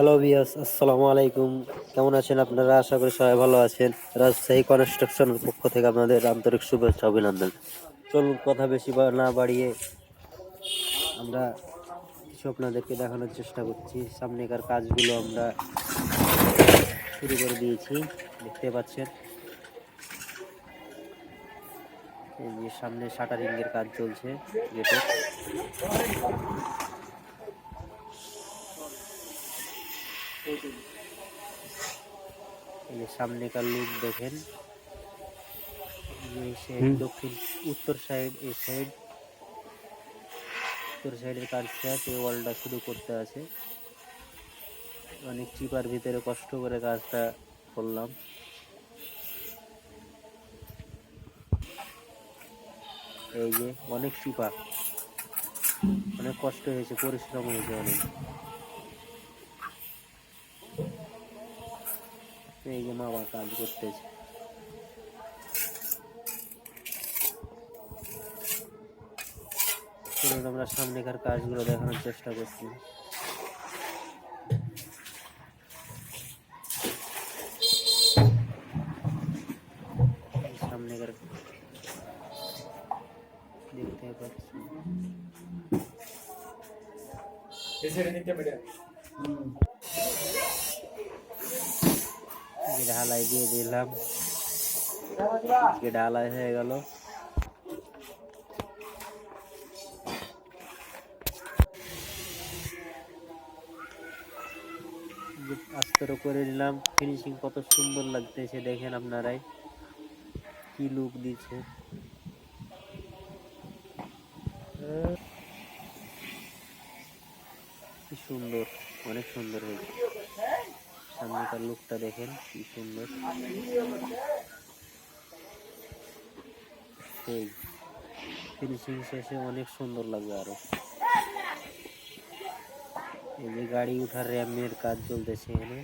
Hello বিয়াস আসসালামু আলাইকুম কেমন আছেন আপনারা? আশা করি সবাই ভালো আছেন। রাজশাহী কনস্ট্রাকশনের পক্ষ থেকে আপনাদের আন্তরিক শুভেচ্ছা, অভিনন্দন। চলুন কথা বেশি না বাড়িয়ে আমরা কিছু আপনাদেরকে দেখানোর চেষ্টা করছি। সামনেকার কাজগুলো আমরা শুরু করে দিয়েছি। দেখতে পাচ্ছেন। এই যে সামনে শাটারিং এর কাজ চলছে গেটের। এই যে সামনেকার লুক দেখেন। এই সাইড দক্ষিণ উত্তর সাইড এই সাইড উত্তর সাইডের কাজ শেষ এই ওয়ালটা শুরু করতে আছে। অনেক চিপার ভিতরে কষ্ট করে কাজটা করলাম। এই যে অনেক চিপা অনেক কষ্ট হয়েছে পরিশ্রম হয়েছে অনেক। এই যে মা আবার কাজ করতেছে। চলুন আমরা সামনেকার কাজগুলো দেখানোর চেষ্টা করছি। এই সামনেকার দেখতে পাচ্ছি। এই যে ঢালাই দিয়ে দিলাম। ঢালাই হয়ে গেল। আস্তর করে নিলাম। ফিনিশিং কত সুন্দর লাগতেছে দেখেন আপনারাই। কি লুক দিচ্ছে। কি সুন্দর, অনেক সুন্দর হয়েছে। সামনেকার লুকটা দেখেন কি সুন্দর সেই ফিনিশিং শেষে অনেক সুন্দর লাগবে আরও এই যে গাড়ি উঠার র্যামের কাজ চলতেছে এখানে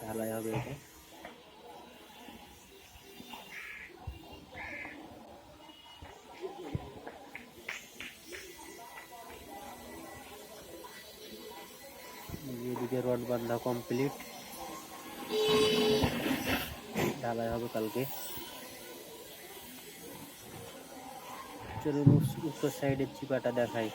ঢালাই হবে এটা এদিকে রড বান্ধা কমপ্লিট ঢালাই হবে কালকে। চলুন উত্তর সাইডের চিপাটা দেখাই।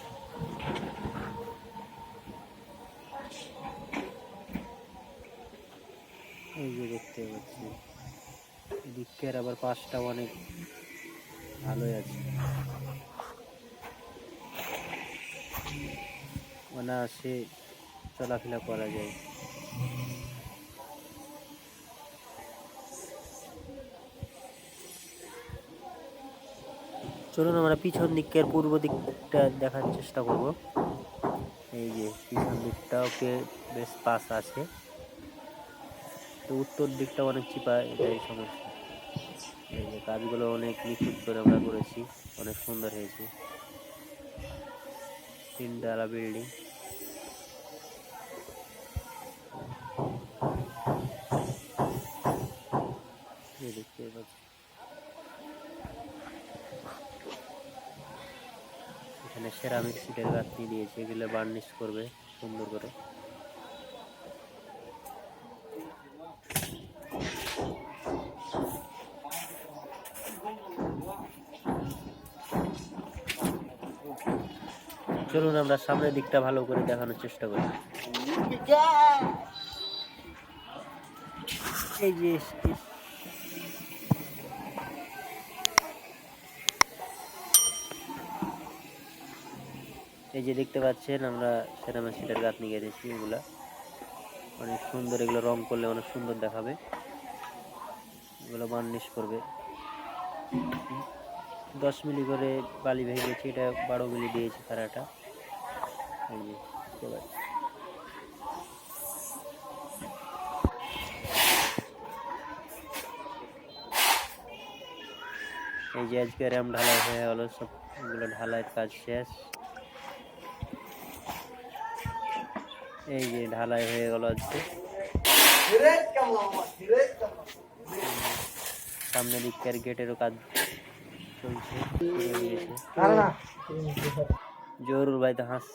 এই যে দেখতে পাচ্ছি। এদিকের আবার পাশটা অনেক ভালোই আছে। অনায়াসে চলাফেরা করা যায়। চলুন আমরা পিছন দিকের পূর্ব দিকটা দেখার চেষ্টা করব। এই যে পিছন দিকটাও বেশ পাস আছে। তো উত্তর দিকটা অনেক চিপা, এটাই সমস্যা। এই যে কাজগুলো অনেক নিখুঁত করে আমরা করেছি, অনেক সুন্দর হয়েছে। তিনতলা বিল্ডিং দেখতে পাচ্ছি এখানে সেরামিক সিটের দিয়েছে, এগুলো বার্নিশ করবে সুন্দর করে। চলুন আমরা সামনের দিকটা ভালো করে দেখানোর চেষ্টা করি। এই যে এই যে দেখতে পাচ্ছেন, আমরা সেরামা সিটের গাঁথনি গেঁথেছি এগুলা। অনেক সুন্দর, এগুলো রং করলে অনেক সুন্দর দেখাবে। এগুলো বার্নিশ করবে। দশ মিলি করে বালি ভেঙেছি এটা বারো মিলি দিয়েছি খারাটা এই যে। এই যে আজকে র্যাম ঢালাই হয়ে গেল, সব এগুলো ঢালাইয়ের কাজ শেষ। এই যে ঢালাই হয়ে গেল আজকে। সামনে দিককার গেটেরও কাজ চলছে। জোর। ভাই তো হাস।